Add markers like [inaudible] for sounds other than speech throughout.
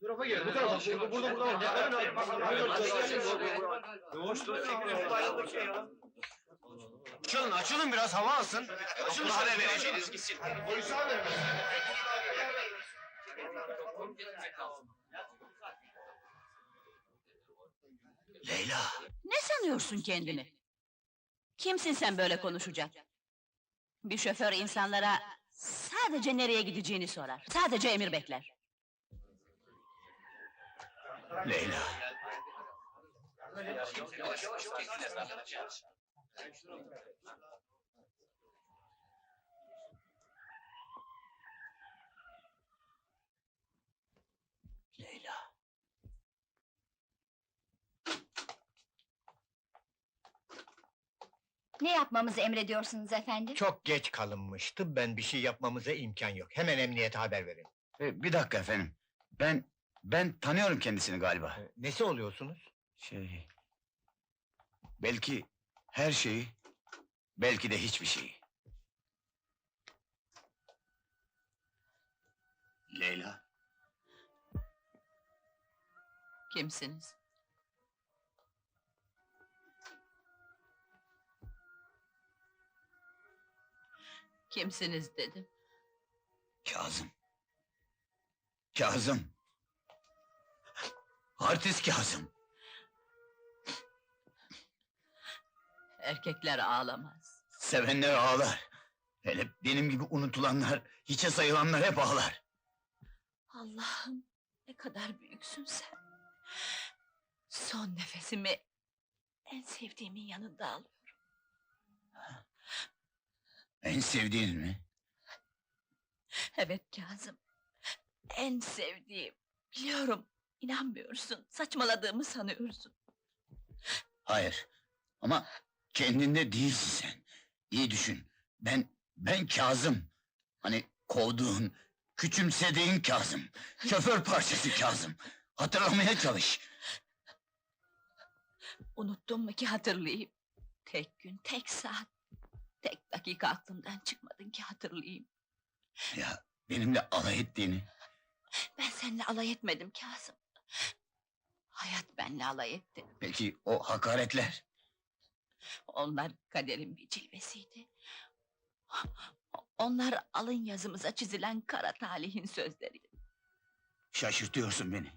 Bu tarafa gel. Bu tarafa. Burada burada burada. Açılın açılın biraz hava alsın. Açılın şöyle vereceğiniz gitsin. Polise haber ver. Leyla. Ne sanıyorsun kendini? Kimsin sen böyle konuşacak? Bir şoför insanlara sadece nereye gideceğini sorar. Sadece emir bekler. Leyla. Leyla. Ne yapmamızı emrediyorsunuz efendim? Çok geç kalınmıştı. Ben bir şey yapmamıza imkan yok. Hemen emniyete haber verin. E, bir dakika efendim. Ben ben tanıyorum kendisini galiba. Ee, Nesi oluyorsunuz? Şey... Belki her şeyi, belki de hiçbir şeyi. Leyla, Kimsiniz? Kimsiniz dedim. Kazım. Kazım. Artist Kazım. Erkekler ağlamaz. Sevenler ağlar. Hele benim gibi unutulanlar, hiçe sayılanlar hep ağlar. Allah'ım ne kadar büyüksün sen. Son nefesimi en sevdiğimin yanında alıyorum. En sevdiğin mi? Evet Kazım. En sevdiğim. Biliyorum. İnanmıyorsun. Saçmaladığımı sanıyorsun. Hayır. Ama kendinde değilsin sen. İyi düşün. Ben, ben Kazım. Hani kovduğun, küçümsediğin Kazım. Şoför parçası Kazım. Hatırlamaya çalış. Unuttun mu ki hatırlayayım. Tek gün, tek saat. Tek dakika aklımdan çıkmadın ki hatırlayayım. Ya benimle alay ettiğini. Ben seninle alay etmedim Kazım. Hayat benimle alay etti. Peki o hakaretler. Onlar kaderin bir cilvesiydi. Onlar alın yazımıza çizilen kara talihin sözleriydi. Şaşırtıyorsun beni.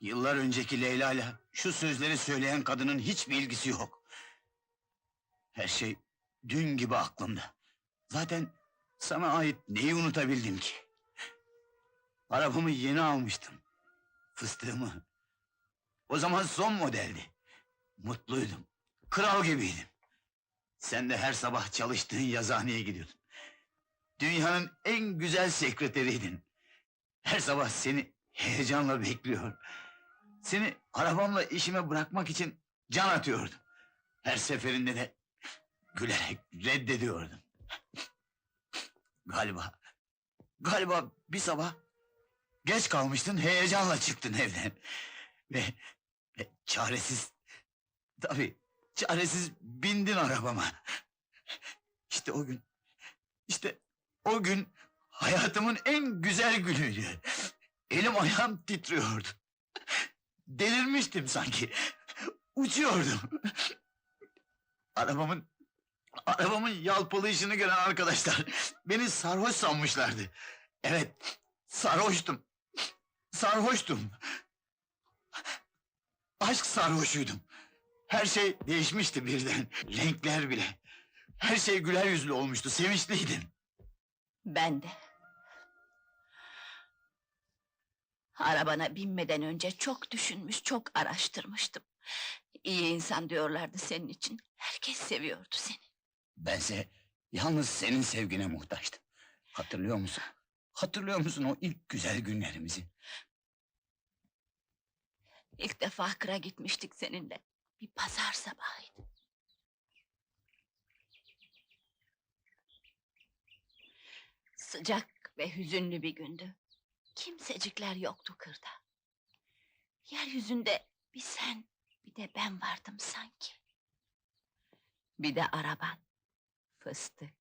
Yıllar önceki Leyla'yla şu sözleri söyleyen kadının hiçbir ilgisi yok. Her şey dün gibi aklımda. Zaten sana ait neyi unutabildim ki? Arabamı yeni almıştım. Fıstığımı. O zaman son modeldi. Mutluydum. Kral gibiydim. Sen de her sabah çalıştığın yazıhaneye gidiyordun. Dünyanın en güzel sekreteriydin. Her sabah seni heyecanla bekliyor. Seni arabamla işime bırakmak için can atıyordum. Her seferinde de gülerek reddediyordum. Galiba, galiba bir sabah geç kalmıştın, heyecanla çıktın evden. Ve, ve çaresiz, tabii çaresiz bindin arabama. İşte o gün, işte o gün hayatımın en güzel günüydü. Elim ayağım titriyordu. Delirmiştim sanki. Uçuyordum. Arabamın arabamın yalpalayışını gören arkadaşlar beni sarhoş sanmışlardı. Evet, sarhoştum. Sarhoştum. Aşk sarhoşuydum. Her şey değişmişti birden. Renkler bile. Her şey güler yüzlü olmuştu. Sevinçliydim. Ben de. Arabana binmeden önce çok düşünmüş, çok araştırmıştım. İyi insan diyorlardı senin için. Herkes seviyordu seni. Bense yalnız senin sevgine muhtaçtım. Hatırlıyor musun? Hatırlıyor musun o ilk güzel günlerimizi? İlk defa kıra gitmiştik seninle. Bir pazar sabahıydı. Sıcak ve hüzünlü bir gündü. Kimsecikler yoktu kırda. Yeryüzünde bir sen, bir de ben vardım sanki. Bir de araban, fıstık.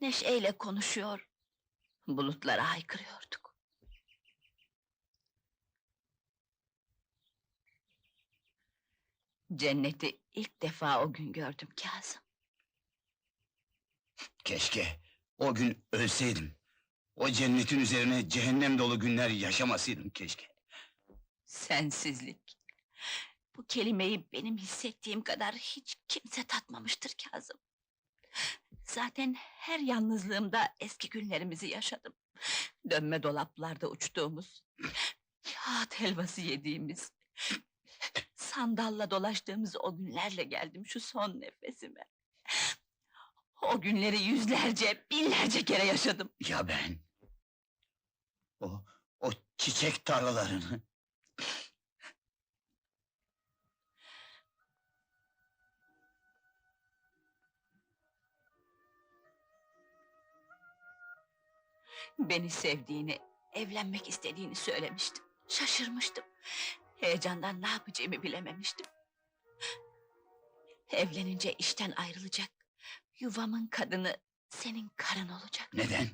Neşeyle konuşuyor, bulutlara haykırıyorduk. Cenneti ilk defa o gün gördüm Kazım. Keşke o gün ölseydim. O cennetin üzerine cehennem dolu günler yaşamasaydım keşke. Sensizlik. Bu kelimeyi benim hissettiğim kadar hiç kimse tatmamıştır Kazım. Zaten her yalnızlığımda eski günlerimizi yaşadım. Dönme dolaplarda uçtuğumuz, kağıt helvası yediğimiz, sandalla dolaştığımız o günlerle geldim şu son nefesime. O günleri yüzlerce, binlerce kere yaşadım. Ya ben? O, o çiçek tarlalarını... Beni sevdiğini, evlenmek istediğini söylemiştim. Şaşırmıştım. Heyecandan ne yapacağımı bilememiştim. Evlenince işten ayrılacak. Yuvamın kadını senin karın olacak. Neden?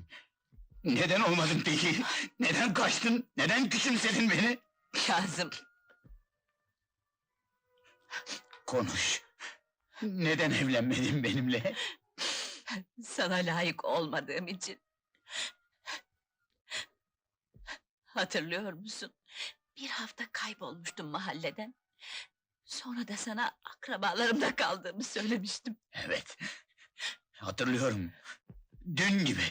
Neden olmadın peki? Neden kaçtın? Neden küçümsedin beni? Kazım, Konuş. Neden evlenmedin benimle? sana layık olmadığım için. Hatırlıyor musun? Bir hafta kaybolmuştum mahalleden. Sonra da sana akrabalarımda kaldığımı söylemiştim. Evet. Hatırlıyorum. Dün gibi.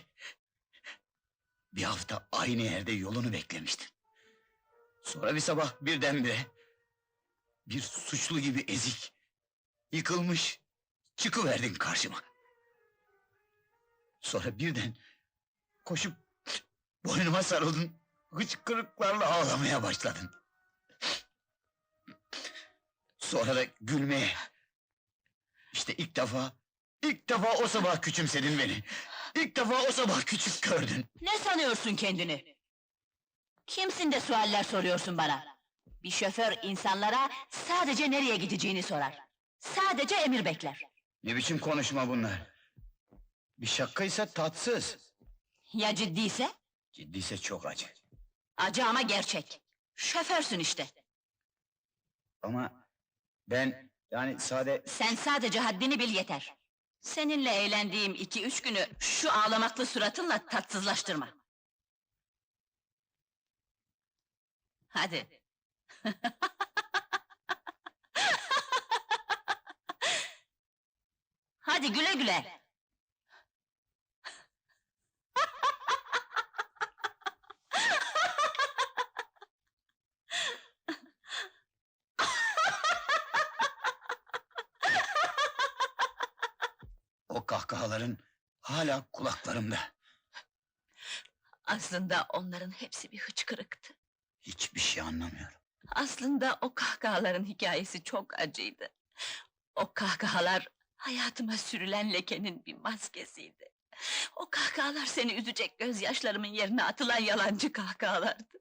Bir hafta aynı yerde yolunu beklemiştin. Sonra bir sabah birdenbire... ...bir suçlu gibi ezik... ...yıkılmış... ...çıkıverdin karşıma. Sonra birden... ...koşup... ...boynuma sarıldın... ...hıçkırıklarla ağlamaya başladın. Sonra da gülmeye... İşte ilk defa... ...ilk defa o sabah küçümsedin beni. İlk defa o sabah küçük gördün. Ne sanıyorsun kendini? Kimsin de sualler soruyorsun bana? Bir şoför insanlara sadece nereye gideceğini sorar. Sadece emir bekler. Ne biçim konuşma bunlar? Bir şakaysa tatsız. Ya ciddiyse? Ciddiyse çok acı. Acı ama gerçek. Şoförsün işte. Ama ben yani sade... Sen sadece haddini bil yeter. Seninle eğlendiğim iki üç günü şu ağlamaklı suratınla tatsızlaştırma. Hadi. [laughs] Hadi güle güle. O kahkahaların hala kulaklarımda. Aslında onların hepsi bir hıçkırıktı. Hiçbir şey anlamıyorum. Aslında o kahkahaların hikayesi çok acıydı. O kahkahalar hayatıma sürülen lekenin bir maskesiydi. O kahkahalar seni üzecek gözyaşlarımın yerine atılan yalancı kahkahalardı.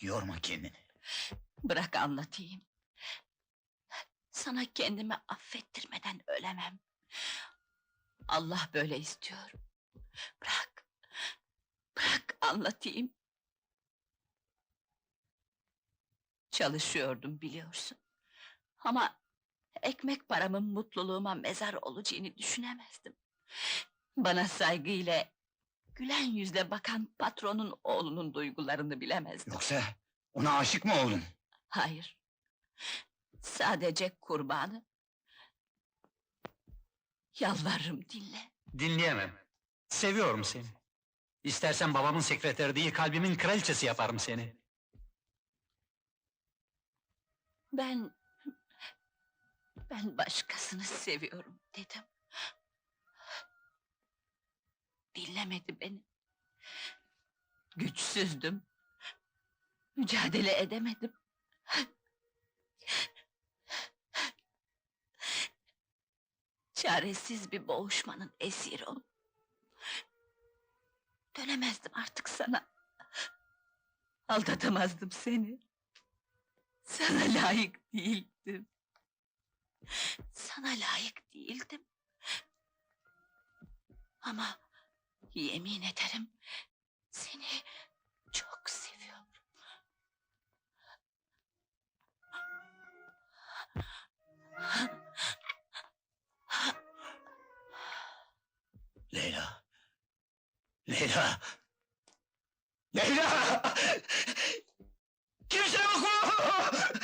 Yorma kendini. Bırak anlatayım. Sana kendimi affettirmeden ölemem. Allah böyle istiyor. Bırak. Anlatayım. Çalışıyordum biliyorsun. Ama ekmek paramın mutluluğuma mezar olacağını düşünemezdim. Bana saygıyla, gülen yüzle bakan patronun oğlunun duygularını bilemezdim. Yoksa ona aşık mı oldun? Hayır. Sadece kurbanı. Yalvarırım dinle. Dinleyemem. Seviyorum seni. İstersen babamın sekreteri değil, kalbimin kraliçesi yaparım seni. Ben... Ben başkasını seviyorum dedim. Dinlemedi beni. Güçsüzdüm. Mücadele edemedim. Çaresiz bir boğuşmanın esiri oldum. Dönemezdim artık sana. Aldatamazdım seni. Sana layık değildim. Sana layık değildim. Ama yemin ederim seni çok seviyorum. Leyla. Leyla! Kimse yok mu? Onu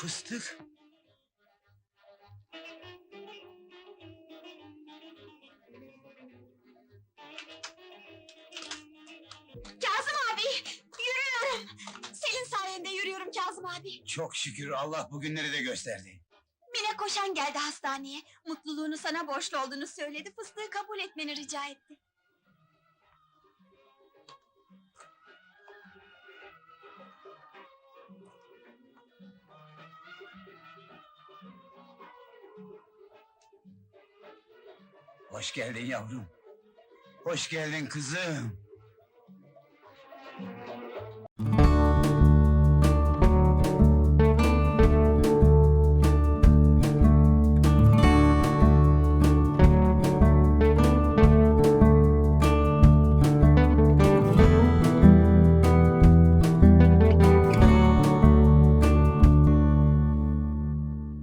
Fıstık. Kazım abi! Yürüyorum! Senin sayende yürüyorum Kazım abi. Çok şükür Allah bugünleri de gösterdi. Mine koşan geldi hastaneye. Mutluluğunu sana borçlu olduğunu söyledi. Fıstığı kabul etmeni rica etti. Hoş geldin yavrum. Hoş geldin kızım.